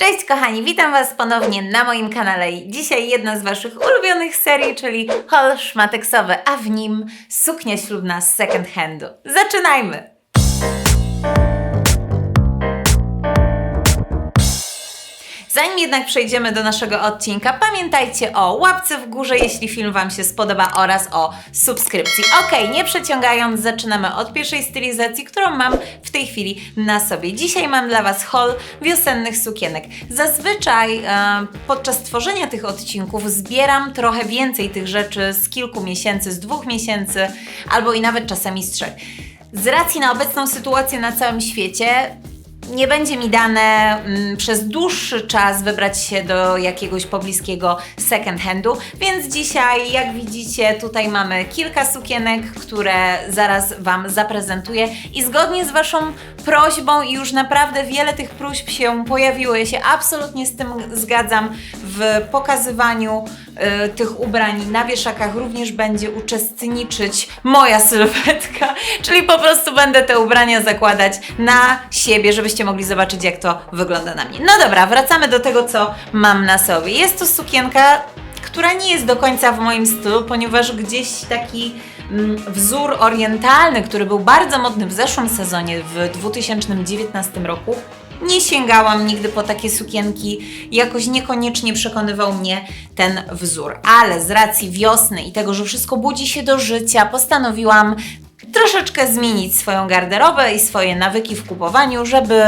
Cześć kochani, witam Was ponownie na moim kanale. Dzisiaj jedna z Waszych ulubionych serii, czyli haul szmateksowy, a w nim suknia ślubna z second handu. Zaczynajmy! Zanim jednak przejdziemy do naszego odcinka, pamiętajcie o łapce w górze, jeśli film Wam się spodoba oraz o subskrypcji. Ok, nie przeciągając, zaczynamy od pierwszej stylizacji, którą mam w tej chwili na sobie. Dzisiaj mam dla Was haul wiosennych sukienek. Zazwyczaj e, podczas tworzenia tych odcinków zbieram trochę więcej tych rzeczy z kilku miesięcy, z dwóch miesięcy, albo i nawet czasami z trzech. Z racji na obecną sytuację na całym świecie, nie będzie mi dane mm, przez dłuższy czas wybrać się do jakiegoś pobliskiego second handu, więc dzisiaj, jak widzicie, tutaj mamy kilka sukienek, które zaraz Wam zaprezentuję i zgodnie z Waszą prośbą i już naprawdę wiele tych próśb się pojawiło, ja się absolutnie z tym zgadzam, w pokazywaniu y, tych ubrań na wieszakach również będzie uczestniczyć moja sylwetka, czyli po prostu będę te ubrania zakładać na siebie, żebyście mogli zobaczyć, jak to wygląda na mnie. No dobra, wracamy do tego, co mam na sobie. Jest to sukienka, która nie jest do końca w moim stylu, ponieważ gdzieś taki mm, wzór orientalny, który był bardzo modny w zeszłym sezonie, w 2019 roku, nie sięgałam nigdy po takie sukienki, jakoś niekoniecznie przekonywał mnie ten wzór. Ale z racji wiosny i tego, że wszystko budzi się do życia, postanowiłam troszeczkę zmienić swoją garderobę i swoje nawyki w kupowaniu, żeby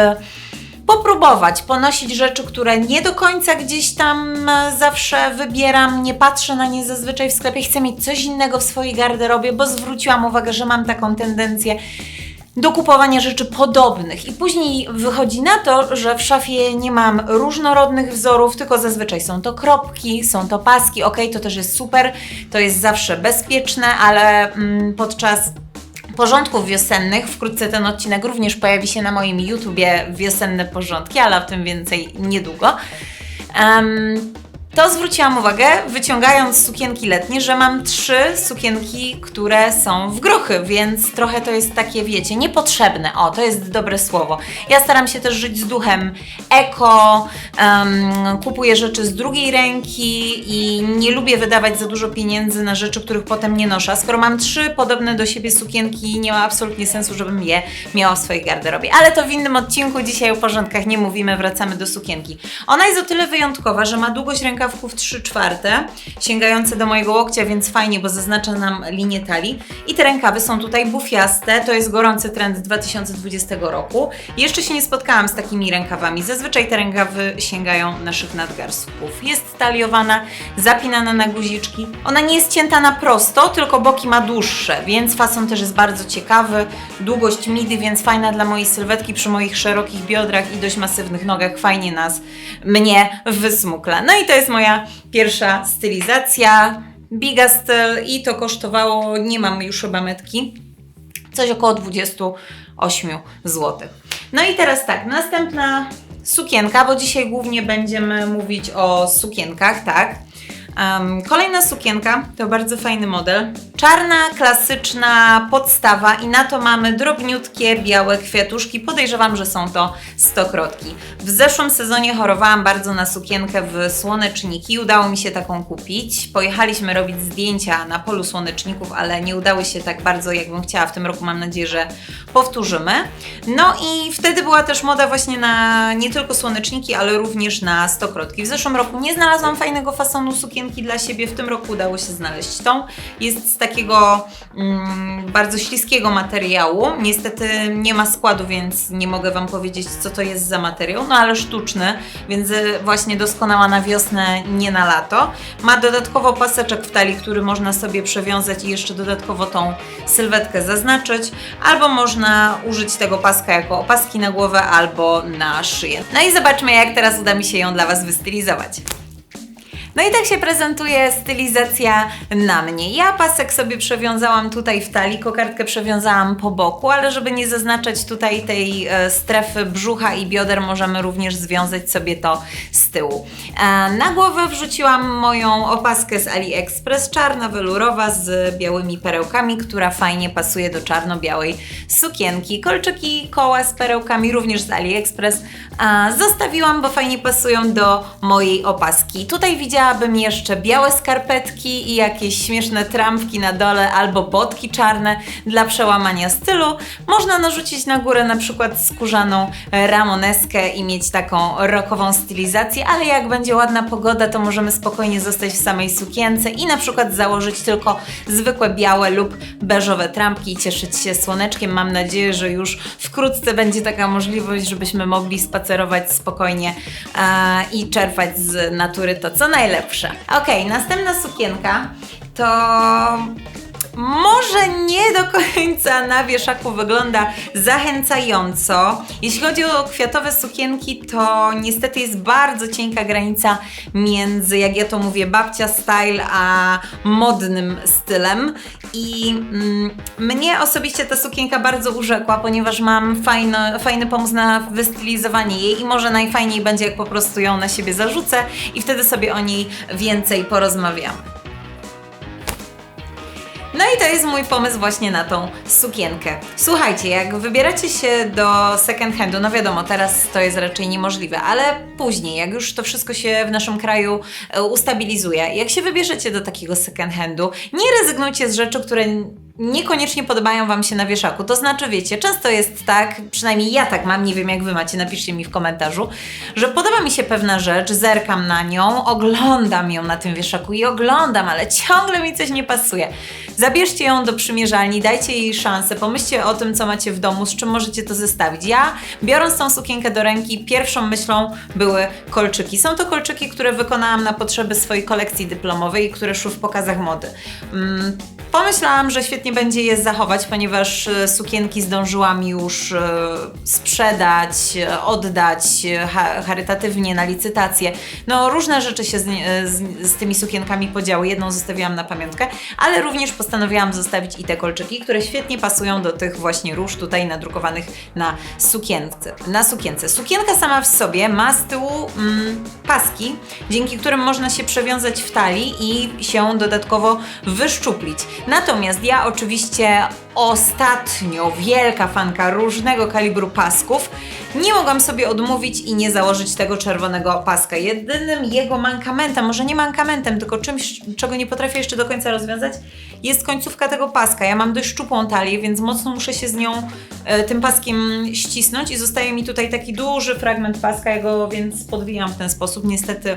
popróbować, ponosić rzeczy, które nie do końca gdzieś tam e, zawsze wybieram, nie patrzę na nie zazwyczaj w sklepie, chcę mieć coś innego w swojej garderobie, bo zwróciłam uwagę, że mam taką tendencję do kupowania rzeczy podobnych. I później wychodzi na to, że w szafie nie mam różnorodnych wzorów, tylko zazwyczaj są to kropki, są to paski. Ok, to też jest super, to jest zawsze bezpieczne, ale mm, podczas porządków wiosennych, wkrótce ten odcinek również pojawi się na moim YouTubie wiosenne porządki, ale o tym więcej niedługo. Em, to zwróciłam uwagę, wyciągając sukienki letnie, że mam trzy sukienki, które są w gruchy, więc trochę to jest takie, wiecie, niepotrzebne. O, to jest dobre słowo. Ja staram się też żyć z duchem eko, em, kupuję rzeczy z drugiej ręki i nie lubię wydawać za dużo pieniędzy na rzeczy, których potem nie noszę. Skoro mam trzy podobne do siebie sukienki, nie ma absolutnie sensu, żebym je miała w swojej garderobie. Ale to w innym odcinku, dzisiaj o porządkach nie mówimy, wracamy do sukienki. Ona jest o tyle wyjątkowa, że ma długość rękawków 3 czwarte, sięgające do mojego łokcia, więc fajnie, bo zaznacza nam linię talii. I te rękawy są tutaj bufiaste, to jest gorący trend 2020 roku. Jeszcze się nie spotkałam z takimi rękawami. Zazwyczaj te rękawy sięgają naszych nadgarstków. Jest taliowana, zapinana na guziczki. Ona nie jest cięta na prosto, tylko boki ma dłuższe, więc fason też jest bardzo ciekawy. Długość midi, więc fajna dla mojej sylwetki przy moich szerokich biodrach i dość masywnych nogach. Fajnie nas, mnie wysmukla. No i to jest moja pierwsza stylizacja. Biga styl i to kosztowało, nie mam już chyba metki, coś około 28 zł. No i teraz tak, następna sukienka, bo dzisiaj głównie będziemy mówić o sukienkach, tak? Em, kolejna sukienka to bardzo fajny model. Czarna, klasyczna podstawa i na to mamy drobniutkie, białe kwiatuszki. Podejrzewam, że są to stokrotki. W zeszłym sezonie chorowałam bardzo na sukienkę w słoneczniki. Udało mi się taką kupić. Pojechaliśmy robić zdjęcia na polu słoneczników, ale nie udały się tak bardzo, jakbym chciała. W tym roku mam nadzieję, że powtórzymy. No i wtedy była też moda właśnie na nie tylko słoneczniki, ale również na stokrotki. W zeszłym roku nie znalazłam fajnego fasonu sukienki dla siebie, w tym roku udało się znaleźć tą. Jest z takiego mm, bardzo śliskiego materiału. Niestety nie ma składu, więc nie mogę Wam powiedzieć, co to jest za materiał, no ale sztuczny, więc y, właśnie doskonała na wiosnę, nie na lato. Ma dodatkowo paseczek w talii, który można sobie przewiązać i jeszcze dodatkowo tą sylwetkę zaznaczyć, albo można użyć tego paska jako opaski na głowę albo na szyję. No i zobaczmy, jak teraz uda mi się ją dla Was wystylizować. No i tak się prezentuje stylizacja na mnie. Ja pasek sobie przewiązałam tutaj w talii, kokardkę przewiązałam po boku, ale żeby nie zaznaczać tutaj tej e, strefy brzucha i bioder, możemy również związać sobie to z tyłu. E, na głowę wrzuciłam moją opaskę z AliExpress, czarna welurowa z białymi perełkami, która fajnie pasuje do czarno-białej sukienki. Kolczyki, koła z perełkami również z AliExpress zostawiłam, bo fajnie pasują do mojej opaski. Tutaj widziałabym jeszcze białe skarpetki i jakieś śmieszne trampki na dole albo botki czarne dla przełamania stylu. Można narzucić na górę na przykład skórzaną ramoneskę i mieć taką rockową stylizację, ale jak będzie ładna pogoda, to możemy spokojnie zostać w samej sukience i na przykład założyć tylko zwykłe białe lub beżowe trampki i cieszyć się słoneczkiem. Mam nadzieję, że już wkrótce będzie taka możliwość, żebyśmy mogli spacerować spokojnie e, i czerpać z natury to, co najlepsze. Ok, następna sukienka to może nie do końca na wieszaku wygląda zachęcająco. Jeśli chodzi o kwiatowe sukienki, to niestety jest bardzo cienka granica między, jak ja to mówię, babcia style, a modnym stylem. I mm, mnie osobiście ta sukienka bardzo urzekła, ponieważ mam fajny, fajny pomysł na wystylizowanie jej i może najfajniej będzie, jak po prostu ją na siebie zarzucę i wtedy sobie o niej więcej porozmawiamy. I to jest mój pomysł właśnie na tą sukienkę. Słuchajcie, jak wybieracie się do second handu, no wiadomo, teraz to jest raczej niemożliwe, ale później, jak już to wszystko się w naszym kraju e, ustabilizuje, jak się wybierzecie do takiego second handu, nie rezygnujcie z rzeczy, które niekoniecznie podobają Wam się na wieszaku. To znaczy, wiecie, często jest tak, przynajmniej ja tak mam, nie wiem jak Wy macie, napiszcie mi w komentarzu, że podoba mi się pewna rzecz, zerkam na nią, oglądam ją na tym wieszaku i oglądam, ale ciągle mi coś nie pasuje. Zabierzcie ją do przymierzalni, dajcie jej szansę, pomyślcie o tym, co macie w domu, z czym możecie to zestawić. Ja, biorąc tą sukienkę do ręki, pierwszą myślą były kolczyki. Są to kolczyki, które wykonałam na potrzeby swojej kolekcji dyplomowej, które szły w pokazach mody. Mm, Pomyślałam, że świetnie będzie je zachować, ponieważ e, sukienki zdążyłam już e, sprzedać, e, oddać cha- charytatywnie na licytację. No, różne rzeczy się z, z, z tymi sukienkami podziały. Jedną zostawiłam na pamiątkę, ale również postanowiłam zostawić i te kolczyki, które świetnie pasują do tych właśnie róż tutaj nadrukowanych na sukience. Na sukience. Sukienka sama w sobie ma z tyłu mm, paski, dzięki którym można się przewiązać w talii i się dodatkowo wyszczuplić. Natomiast ja oczywiście ostatnio wielka fanka różnego kalibru pasków, nie mogłam sobie odmówić i nie założyć tego czerwonego paska. Jedynym jego mankamentem, może nie mankamentem, tylko czymś, czego nie potrafię jeszcze do końca rozwiązać, jest końcówka tego paska. Ja mam dość szczupłą talię, więc mocno muszę się z nią e, tym paskiem ścisnąć i zostaje mi tutaj taki duży fragment paska, ja go więc podwijam w ten sposób. Niestety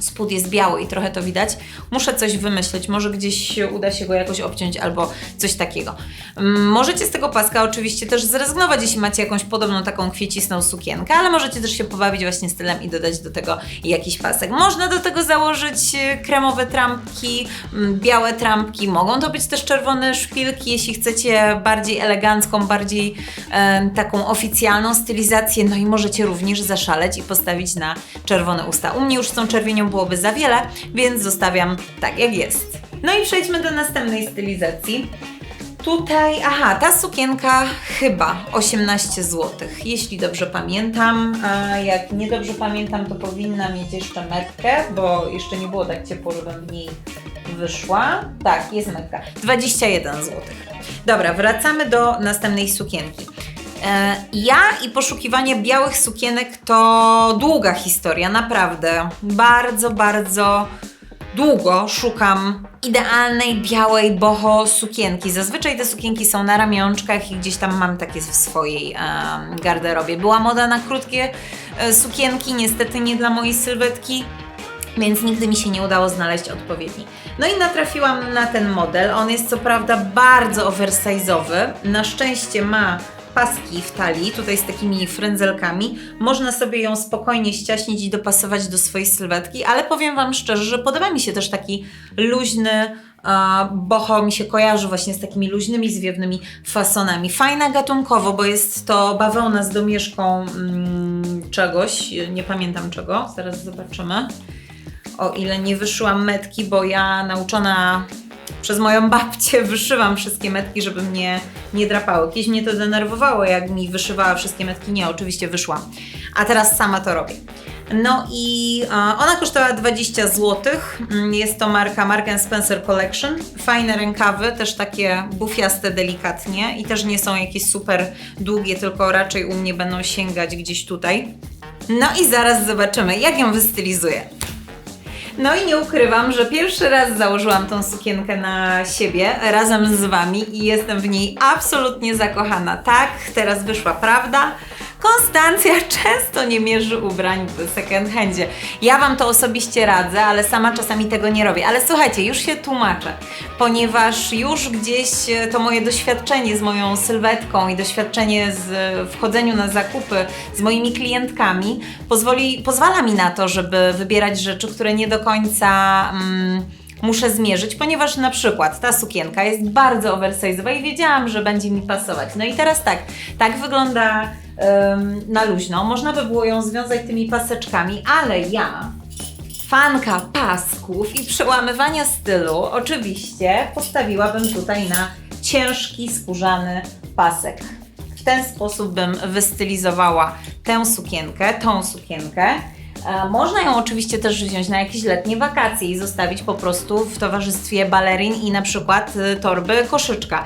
spód jest biały i trochę to widać. Muszę coś wymyśleć, może gdzieś uda się go jakoś obciąć albo coś takiego. Mm, Możecie z tego paska oczywiście też zrezygnować, jeśli macie jakąś podobną taką kwiecistą sukienkę, ale możecie też się pobawić właśnie stylem i dodać do tego jakiś pasek. Można do tego założyć e, kremowe trampki, mm, białe trampki, mogą to być też czerwone szpilki, jeśli chcecie bardziej elegancką, bardziej e, taką oficjalną stylizację, no i możecie również zaszaleć i postawić na czerwone usta. U mnie już tą czerwienią byłoby za wiele, więc zostawiam tak jak jest. No i przejdźmy do następnej stylizacji. Tutaj, aha, ta sukienka chyba 18 zł, jeśli dobrze pamiętam. A jak nie dobrze pamiętam, to powinna mieć jeszcze metkę, bo jeszcze nie było tak ciepło, żebym w niej wyszła. Tak, jest metka. 21 zł. Dobra, wracamy do następnej sukienki. E, Ja i poszukiwanie białych sukienek to długa historia, naprawdę. Bardzo, bardzo długo szukam idealnej białej boho sukienki. Zazwyczaj te sukienki są na ramionczkach i gdzieś tam mam takie w swojej em, garderobie. Była moda na krótkie e, sukienki, niestety nie dla mojej sylwetki więc nigdy mi się nie udało znaleźć odpowiedni. No i natrafiłam na ten model. On jest co prawda bardzo oversize'owy. Na szczęście ma paski w talii, tutaj z takimi frędzelkami. Można sobie ją spokojnie ściaśnić i dopasować do swojej sylwetki, ale powiem Wam szczerze, że podoba mi się też taki luźny, boho mi się kojarzy właśnie z takimi luźnymi, zwiewnymi fasonami. Fajna gatunkowo, bo jest to bawełna z domieszką mm, czegoś, nie pamiętam czego, zaraz zobaczymy. o ile nie wyszyłam metki, bo ja nauczona przez moją babcię wyszywam wszystkie metki, żeby mnie nie drapały. Kiedyś mnie to denerwowało, jak mi wyszywała wszystkie metki. Nie, oczywiście wyszłam. A teraz sama to robię. No i e, ona kosztowała 20 zł. Mm, Jest to marka Mark Spencer Collection. Fajne rękawy, też takie bufiaste delikatnie i też nie są jakieś super długie, tylko raczej u mnie będą sięgać gdzieś tutaj. No i zaraz zobaczymy, jak ją wystylizuję. No i nie ukrywam, że pierwszy raz założyłam tą sukienkę na siebie razem z Wami i jestem w niej absolutnie zakochana. Tak, teraz wyszła prawda. Konstancja często nie mierzy ubrań w second handzie. Ja Wam to osobiście radzę, ale sama czasami tego nie robię. Ale słuchajcie, już się tłumaczę, ponieważ już gdzieś e, to moje doświadczenie z moją sylwetką i doświadczenie z wchodzeniu na zakupy z moimi klientkami pozwoli, pozwala mi na to, żeby wybierać rzeczy, które nie do końca. Mm, muszę zmierzyć, ponieważ na przykład ta sukienka jest bardzo oversize'owa i wiedziałam, że będzie mi pasować. No i teraz tak, tak wygląda ym, na luźno. Można by było ją związać tymi paseczkami, ale ja fanka pasków i przełamywania stylu, oczywiście postawiłabym tutaj na ciężki, skórzany pasek. W ten sposób bym wystylizowała tę sukienkę, tą sukienkę. E, Można ją oczywiście też wziąć na jakieś letnie wakacje i zostawić po prostu w towarzystwie balerin i na przykład y, torby koszyczka.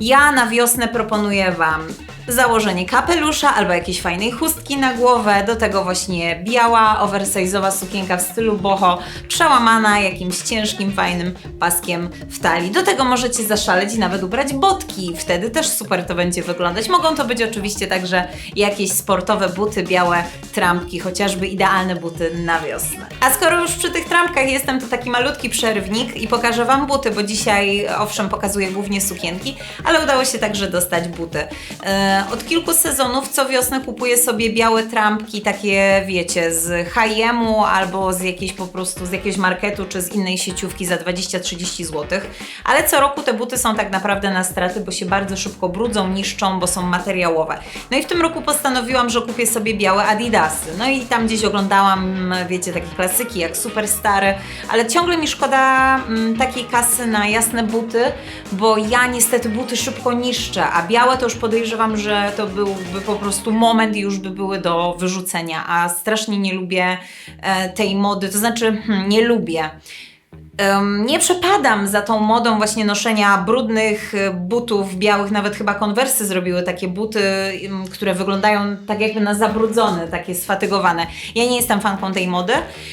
Ja na wiosnę proponuję Wam założenie kapelusza albo jakiejś fajnej chustki na głowę, do tego właśnie biała, oversize'owa sukienka w stylu boho, przełamana jakimś ciężkim, fajnym paskiem w talii. Do tego możecie zaszaleć i nawet ubrać botki, wtedy też super to będzie wyglądać. Mogą to być oczywiście także jakieś sportowe buty, białe trampki, chociażby idealne buty na wiosnę. A skoro już przy tych trampkach jestem, to taki malutki przerwnik i pokażę Wam buty, bo dzisiaj owszem pokazuję głównie sukienki, ale udało się także dostać buty. E, od kilku sezonów co wiosnę kupuję sobie białe trampki, takie wiecie, z H&M-u albo z jakiejś po prostu, z jakiegoś marketu czy z innej sieciówki za 20-30 zł. Ale co roku te buty są tak naprawdę na straty, bo się bardzo szybko brudzą, niszczą, bo są materiałowe. No i w tym roku postanowiłam, że kupię sobie białe Adidasy. No i tam gdzieś oglądałam, wiecie, takie klasyki jak Superstary, ale ciągle mi szkoda mm, takiej kasy na jasne buty, bo ja niestety buty szybko niszczę, a białe to już podejrzewam, że to byłby po prostu moment i już by były do wyrzucenia, a strasznie nie lubię e, tej mody, to znaczy hmm, nie lubię. Nie przepadam za tą modą właśnie noszenia brudnych e, butów białych, nawet chyba konwersy zrobiły takie buty, które wyglądają tak jakby na zabrudzone, takie sfatygowane. Ja nie jestem fanką tej mody.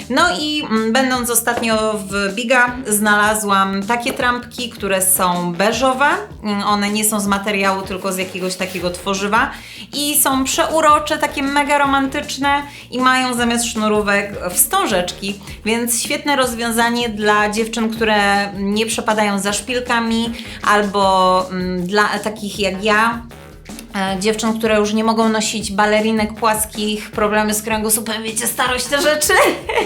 No i mm, będąc ostatnio w Biga znalazłam takie trampki, które są beżowe. Mm, One nie są z materiału, tylko z jakiegoś takiego tworzywa i są przeurocze, takie mega romantyczne i mają zamiast sznurówek wstążeczki, więc świetne rozwiązanie dla dziewczyn, które nie przepadają za szpilkami albo mm, dla takich jak ja, dziewczyn, które już nie mogą nosić balerinek płaskich, problemy z kręgosłupem, wiecie, starość te rzeczy.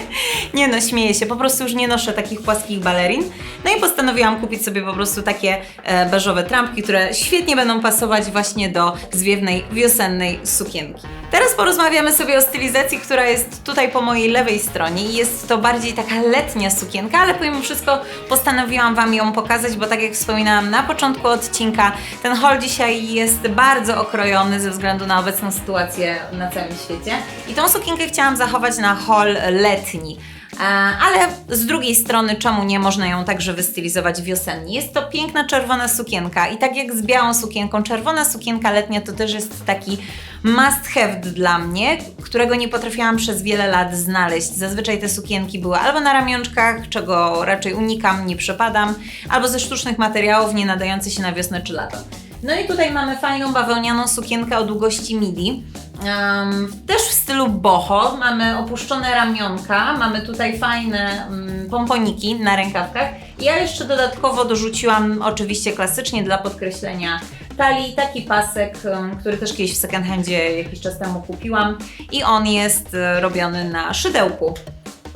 nie no, śmieję się, po prostu już nie noszę takich płaskich balerin. No i postanowiłam kupić sobie po prostu takie e, beżowe trampki, które świetnie będą pasować właśnie do zwiewnej, wiosennej sukienki. Teraz porozmawiamy sobie o stylizacji, która jest tutaj po mojej lewej stronie i jest to bardziej taka letnia sukienka, ale pomimo wszystko postanowiłam Wam ją pokazać, bo tak jak wspominałam na początku odcinka, ten haul dzisiaj jest bardzo okrojony ze względu na obecną sytuację na całym świecie. I tą sukienkę chciałam zachować na haul letni. E, Ale z drugiej strony, czemu nie można ją także wystylizować wiosennie? Jest to piękna czerwona sukienka i tak jak z białą sukienką, czerwona sukienka letnia to też jest taki must have dla mnie, którego nie potrafiłam przez wiele lat znaleźć. Zazwyczaj te sukienki były albo na ramionczkach, czego raczej unikam, nie przepadam, albo ze sztucznych materiałów nie nadające się na wiosnę czy lato. No i tutaj mamy fajną bawełnianą sukienkę o długości midi. Em, też w stylu boho. Mamy opuszczone ramionka, mamy tutaj fajne mm, pomponiki na rękawkach. Ja jeszcze dodatkowo dorzuciłam, oczywiście klasycznie dla podkreślenia talii, taki pasek, em, który też kiedyś w second handzie jakiś czas temu kupiłam. I on jest e, robiony na szydełku.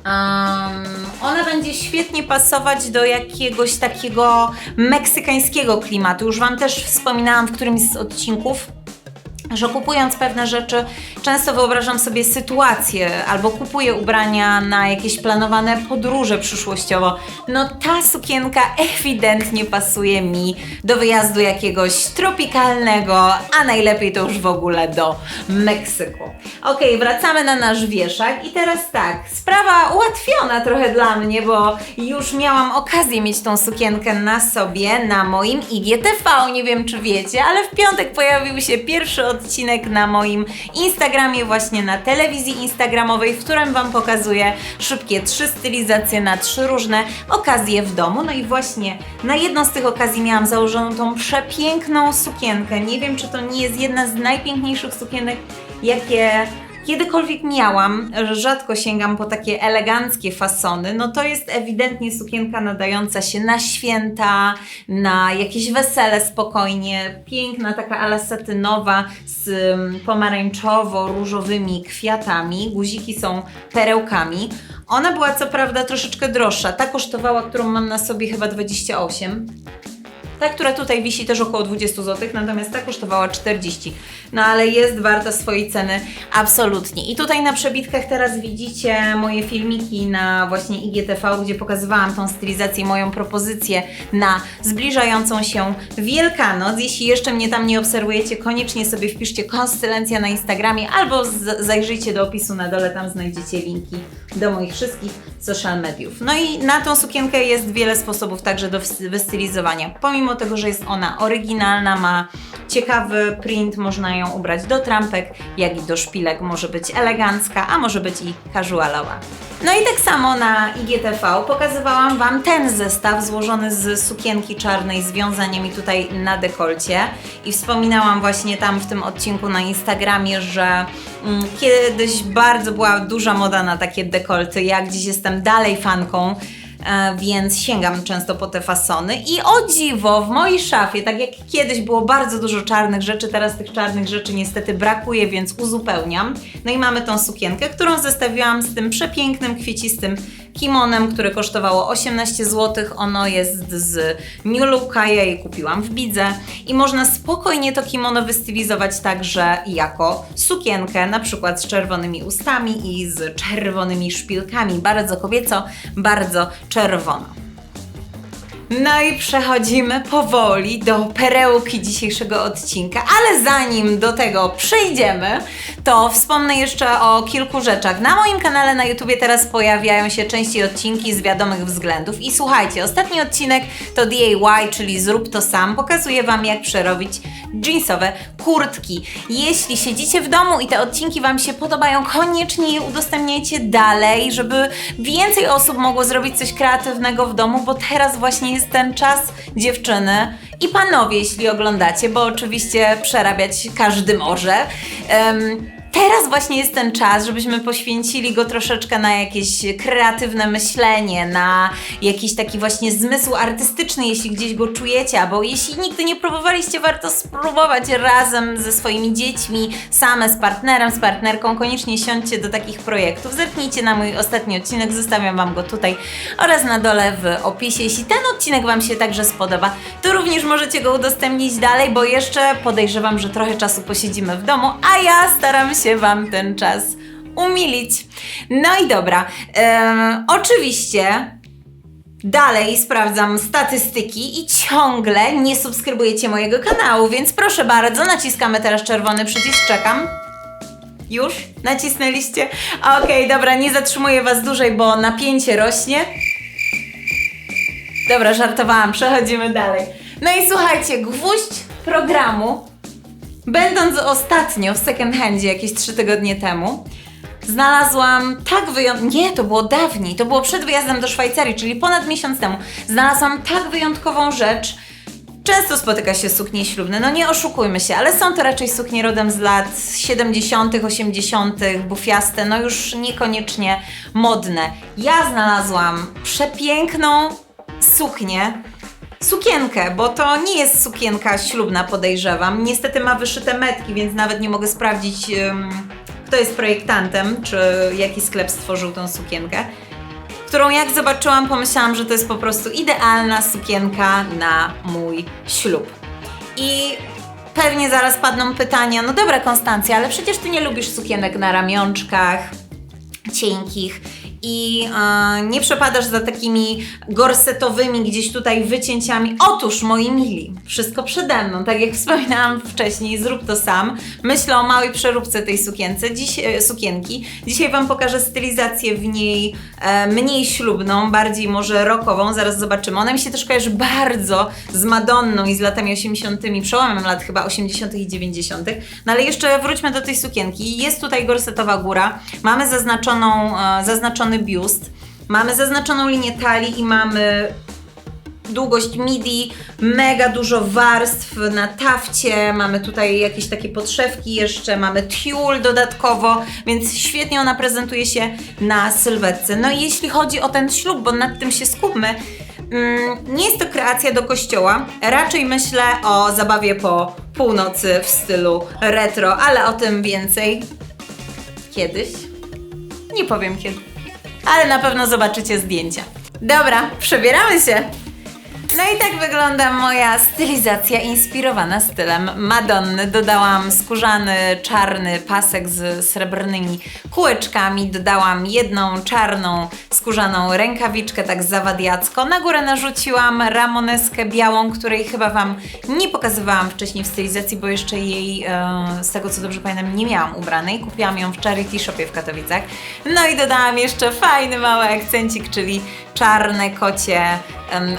Um, ona będzie świetnie pasować do jakiegoś takiego meksykańskiego klimatu. Już Wam też wspominałam w którymś z odcinków, że kupując pewne rzeczy, często wyobrażam sobie sytuację albo kupuję ubrania na jakieś planowane podróże przyszłościowo. No ta sukienka ewidentnie pasuje mi do wyjazdu jakiegoś tropikalnego, a najlepiej to już w ogóle do Meksyku. Ok, wracamy na nasz wieszak i teraz tak, sprawa ułatwiona trochę dla mnie, bo już miałam okazję mieć tą sukienkę na sobie na moim IGTV, nie wiem czy wiecie, ale w piątek pojawił się pierwszy odcinek na moim Instagramie, właśnie na telewizji instagramowej, w którym Wam pokazuję szybkie trzy stylizacje na trzy różne okazje w domu. No i właśnie na jedną z tych okazji miałam założoną tą przepiękną sukienkę. Nie wiem, czy to nie jest jedna z najpiękniejszych sukienek, jakie kiedykolwiek miałam, rzadko sięgam po takie eleganckie fasony, no to jest ewidentnie sukienka nadająca się na święta, na jakieś wesele spokojnie, piękna taka ala satynowa z ym, pomarańczowo-różowymi kwiatami, guziki są perełkami. Ona była co prawda troszeczkę droższa, ta kosztowała, którą mam na sobie chyba 28, ta, która tutaj wisi też około 20 zł, natomiast ta kosztowała 40. No ale jest warta swojej ceny absolutnie. I tutaj na przebitkach teraz widzicie moje filmiki na właśnie IGTV, gdzie pokazywałam tą stylizację, moją propozycję na zbliżającą się Wielkanoc. Jeśli jeszcze mnie tam nie obserwujecie, koniecznie sobie wpiszcie Konstylencja na Instagramie albo zajrzyjcie do opisu na dole, tam znajdziecie linki do moich wszystkich social mediów. No i na tą sukienkę jest wiele sposobów także do wys- wystylizowania. Pomimo tego, że jest ona oryginalna, ma ciekawy print, można ją ubrać do trampek, jak i do szpilek, może być elegancka, a może być i casualowa. No i tak samo na IGTV pokazywałam Wam ten zestaw złożony z sukienki czarnej z wiązaniami tutaj na dekolcie. I wspominałam właśnie tam w tym odcinku na Instagramie, że mm, kiedyś bardzo była duża moda na takie dekolty, ja gdzieś jestem dalej fanką więc sięgam często po te fasony. I o dziwo, w mojej szafie, tak jak kiedyś było bardzo dużo czarnych rzeczy, teraz tych czarnych rzeczy niestety brakuje, więc uzupełniam. No i mamy tą sukienkę, którą zestawiłam z tym przepięknym, kwiecistym kimonem, które kosztowało 18 zł. Ono jest z New Looka, ja je kupiłam w Bidze i można spokojnie to kimono wystylizować także jako sukienkę, na przykład z czerwonymi ustami i z czerwonymi szpilkami. Bardzo kobieco, bardzo czerwono. No i przechodzimy powoli do perełki dzisiejszego odcinka, ale zanim do tego przejdziemy, to wspomnę jeszcze o kilku rzeczach. Na moim kanale na YouTubie teraz pojawiają się częściej odcinki z wiadomych względów i słuchajcie, ostatni odcinek to DIY, czyli zrób to sam, pokazuję Wam jak przerobić jeansowe kurtki. Jeśli siedzicie w domu i te odcinki Wam się podobają, koniecznie je udostępniajcie dalej, żeby więcej osób mogło zrobić coś kreatywnego w domu, bo teraz właśnie jest ten czas dziewczyny i panowie, jeśli oglądacie, bo oczywiście przerabiać każdy może. Em, Teraz właśnie jest ten czas, żebyśmy poświęcili go troszeczkę na jakieś kreatywne myślenie, na jakiś taki właśnie zmysł artystyczny, jeśli gdzieś go czujecie, albo jeśli nigdy nie próbowaliście, warto spróbować razem ze swoimi dziećmi, same z partnerem, z partnerką. Koniecznie siądźcie do takich projektów. Zerknijcie na mój ostatni odcinek, zostawiam Wam go tutaj oraz na dole w opisie. Jeśli ten odcinek Wam się także spodoba, to również możecie go udostępnić dalej, bo jeszcze podejrzewam, że trochę czasu posiedzimy w domu, a ja staram się Wam ten czas umilić. No i dobra, oczywiście Dalej sprawdzam statystyki i ciągle nie subskrybujecie mojego kanału, więc proszę bardzo, naciskamy teraz czerwony przycisk, czekam. Już? Nacisnęliście? Okej, dobra, nie zatrzymuję Was dłużej, bo napięcie rośnie. Dobra, żartowałam, przechodzimy dalej. No i słuchajcie, gwóźdź programu, będąc ostatnio w second handzie jakieś 3 tygodnie temu, znalazłam tak wyjątkową. Nie, to było dawniej, to było przed wyjazdem do Szwajcarii, czyli ponad miesiąc temu. Znalazłam tak wyjątkową rzecz. Często spotyka się suknie ślubne, no nie oszukujmy się, ale są to raczej suknie rodem z lat 70., 80., bufiaste, no już niekoniecznie modne. Ja znalazłam przepiękną suknię, sukienkę, bo to nie jest sukienka ślubna, podejrzewam. Niestety ma wyszyte metki, więc nawet nie mogę sprawdzić, kto jest projektantem, czy jaki sklep stworzył tą sukienkę. Którą jak zobaczyłam, pomyślałam, że to jest po prostu idealna sukienka na mój ślub. I Pewnie zaraz padną pytania, no dobra Konstancja, ale przecież ty nie lubisz sukienek na ramionczkach, cienkich i e, nie przepadasz za takimi gorsetowymi gdzieś tutaj wycięciami. Otóż, moi mili, wszystko przede mną, tak jak wspominałam wcześniej, zrób to sam. Myślę o małej przeróbce tej sukience, dziś, e, sukienki. Dzisiaj Wam pokażę stylizację w niej e, mniej ślubną, bardziej może rockową, zaraz zobaczymy. Ona mi się też kojarzy bardzo z Madonną i z latami 80., przełomem lat chyba 80. i 90. No ale jeszcze wróćmy do tej sukienki. Jest tutaj gorsetowa góra, mamy zaznaczoną, e, zaznaczony biust, mamy zaznaczoną linię talii i mamy długość midi, mega dużo warstw na tafcie, mamy tutaj jakieś takie podszewki jeszcze, mamy tiul dodatkowo, więc świetnie ona prezentuje się na sylwetce. No i jeśli chodzi o ten ślub, bo nad tym się skupmy, mm, nie jest to kreacja do kościoła, raczej myślę o zabawie po północy w stylu retro, ale o tym więcej kiedyś. Nie powiem kiedy, ale na pewno zobaczycie zdjęcia. Dobra, przebieramy się! No i tak wygląda moja stylizacja inspirowana stylem Madonny. Dodałam skórzany, czarny pasek z srebrnymi kółeczkami. Dodałam jedną czarną, skórzaną rękawiczkę, tak zawadiacko. Na górę narzuciłam ramoneskę białą, której chyba Wam nie pokazywałam wcześniej w stylizacji, bo jeszcze jej, e, z tego co dobrze pamiętam, nie miałam ubranej. Kupiłam ją w Charity Shopie w Katowicach. No i dodałam jeszcze fajny mały akcencik, czyli czarne kocie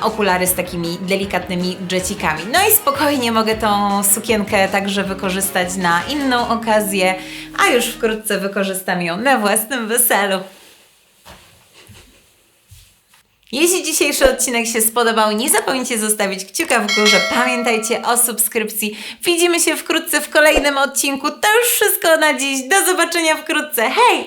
okulary z takimi delikatnymi dżecikami. No i spokojnie mogę tą sukienkę także wykorzystać na inną okazję, a już wkrótce wykorzystam ją na własnym weselu. Jeśli dzisiejszy odcinek się spodobał, nie zapomnijcie zostawić kciuka w górze. Pamiętajcie o subskrypcji. Widzimy się wkrótce w kolejnym odcinku. To już wszystko na dziś. Do zobaczenia wkrótce. Hej!